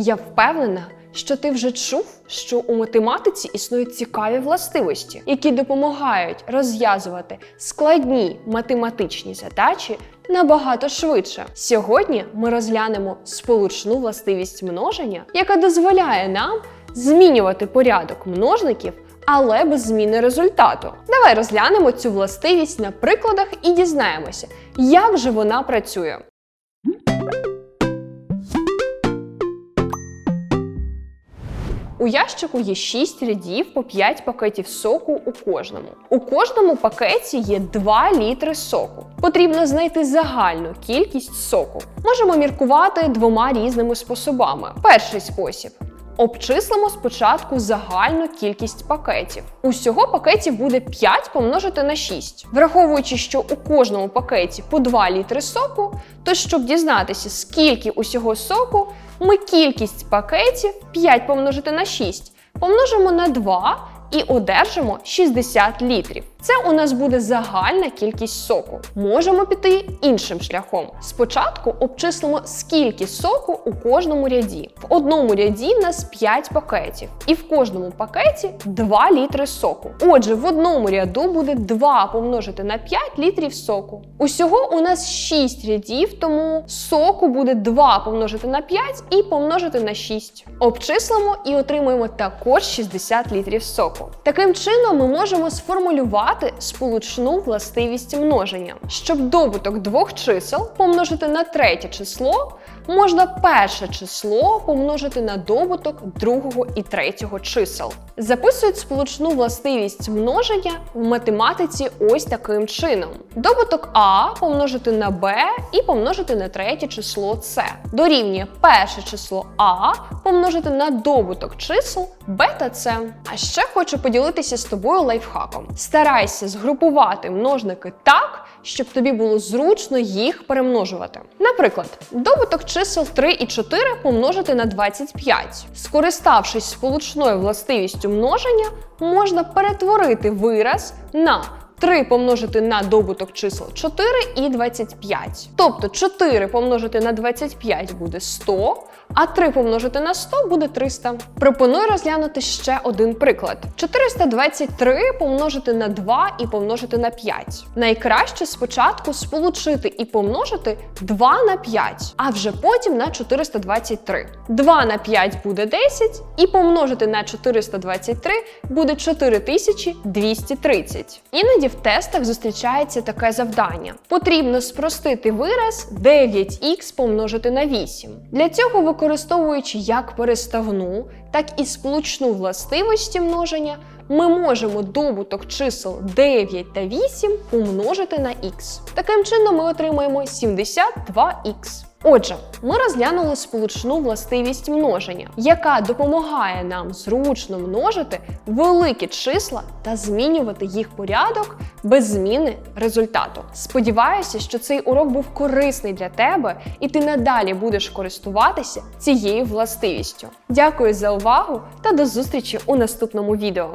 Я впевнена, що ти вже чув, що у математиці існують цікаві властивості, які допомагають розв'язувати складні математичні задачі набагато швидше. Сьогодні ми розглянемо сполучну властивість множення, яка дозволяє нам змінювати порядок множників. Але без зміни результату. Давай розглянемо цю властивість на прикладах і дізнаємося, як же вона працює. У ящику є 6 рядів по 5 пакетів соку у кожному. У кожному пакеті є 2 літри соку. Потрібно знайти загальну кількість соку. Можемо міркувати двома різними способами. Перший спосіб. Обчислимо спочатку загальну кількість пакетів. Усього пакетів буде 5 помножити на 6. Враховуючи, що у кожному пакеті по 2 літри соку, то щоб дізнатися, скільки усього соку, ми кількість пакетів 5 помножити на 6 помножимо на 2 і одержимо 60 літрів. Це у нас буде загальна кількість соку. Можемо піти іншим шляхом. Спочатку обчислимо, скільки соку у кожному ряді. В одному ряді в нас 5 пакетів, і в кожному пакеті 2 літри соку. Отже, в одному ряду буде 2 помножити на 5 літрів соку. Усього у нас 6 рядів, тому соку буде 2 помножити на 5 і помножити на 6. Обчислимо і отримуємо також 60 літрів соку. Таким чином, ми можемо сформулювати сполучну властивість множення. Щоб добуток двох чисел помножити на третє число, можна перше число помножити на добуток другого і третього чисел. Записують сполучну властивість множення в математиці ось таким чином: добуток А помножити на Б і помножити на третє число С. Дорівнює перше число А помножити на добуток чисел Б та С. А ще хочу поділитися з тобою лайфхаком. Старайся згрупувати множники так, щоб тобі було зручно їх перемножувати. Наприклад, добуток чисел 3 і 4 помножити на 25. Скориставшись сполучною властивістю множення, можна перетворити вираз на 3 помножити на добуток чисел 4 і 25. Тобто 4 помножити на 25 буде 100, а 3 помножити на 100 буде 300. Пропоную розглянути ще один приклад. 423 помножити на 2 і помножити на 5. Найкраще спочатку сполучити і помножити 2 на 5, а вже потім на 423. 2 на 5 буде 10, і помножити на 423 буде 4230. Іноді в тестах зустрічається таке завдання. Потрібно спростити вираз 9х помножити на 8. Для цього, використовуючи як переставну, так і сполучну властивості множення, ми можемо добуток чисел 9 та 8 умножити на х. Таким чином ми отримаємо 72х. Отже, ми розглянули сполучну властивість множення, яка допомагає нам зручно множити великі числа та змінювати їх порядок без зміни результату. Сподіваюся, що цей урок був корисний для тебе, і ти надалі будеш користуватися цією властивістю. Дякую за увагу та до зустрічі у наступному відео.